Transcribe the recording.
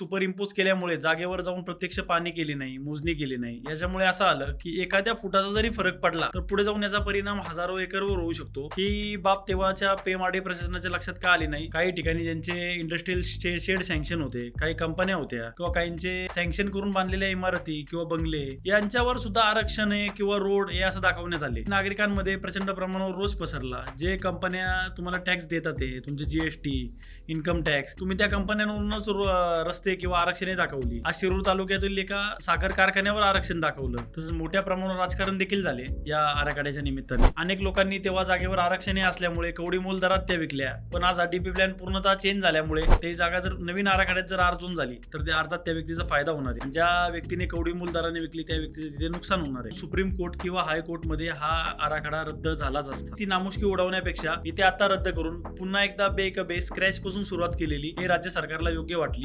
Super impose केल्यामुळे जागेवर जाऊन प्रत्यक्ष पाणी केली नाही मोजणी केली नाही. याच्यामुळे असं आलं की एखाद्या फुटाचा जरी फरक पडला तर पुढे जाऊन याचा परिणाम हजारो एकरवर होऊ शकतो. ही बाब तेव्हाच्या पेमाडे प्रशासनाच्या लक्षात का आली नाही? काही ठिकाणी ज्यांचे इंडस्ट्रियल शेड सँक्शन होते काही कंपन्या होत्या किंवा काहींचे सँक्शन करून बांधलेल्या इमारती किंवा बंगले यांच्यावर सुद्धा आरक्षण आहे किंवा रोड हे असं दाखवण्यात आले. नागरिकांमध्ये प्रचंड प्रमाणावर रोज पसरला. जे कंपन्या तुम्हाला टॅक्स देतात ते तुमचे जीएसटी इन्कम टॅक्स तुम्ही त्या कंपन्यांवरूनच रस्ते रस्ते किंवा आरक्षणे दाखवली. आज शिरूर तालुक्यातील एका साखर कारखान्यावर आरक्षण दाखवलं. तसंच मोठ्या प्रमाणावर राजकारण देखील झाले या आराखड्याच्या निमित्ताने. अनेक लोकांनी तेव्हा जागेवर आरक्षणे असल्यामुळे कवडी मोल दरात त्या विकल्या. पण आज डीपी प्लॅन पूर्णतः चेंज झाल्यामुळे ते जागा जर नवीन आराखड्यात जर अर्जून झाली तर त्या अर्थात त्या व्यक्तीचा फायदा होणार आहे. ज्या व्यक्तीने कवडी मोल दराने विकली त्या व्यक्तीचे तिथे नुकसान होणार आहे. सुप्रीम कोर्ट किंवा हायकोर्टमध्ये हा आराखडा रद्द झालाच असता. ती नामुष्की उडवण्यापेक्षा इथे आता रद्द करून पुन्हा एकदा बे एक बे स्क्रॅच पासून सुरुवात केलेली हे राज्य सरकारला योग्य वाटली.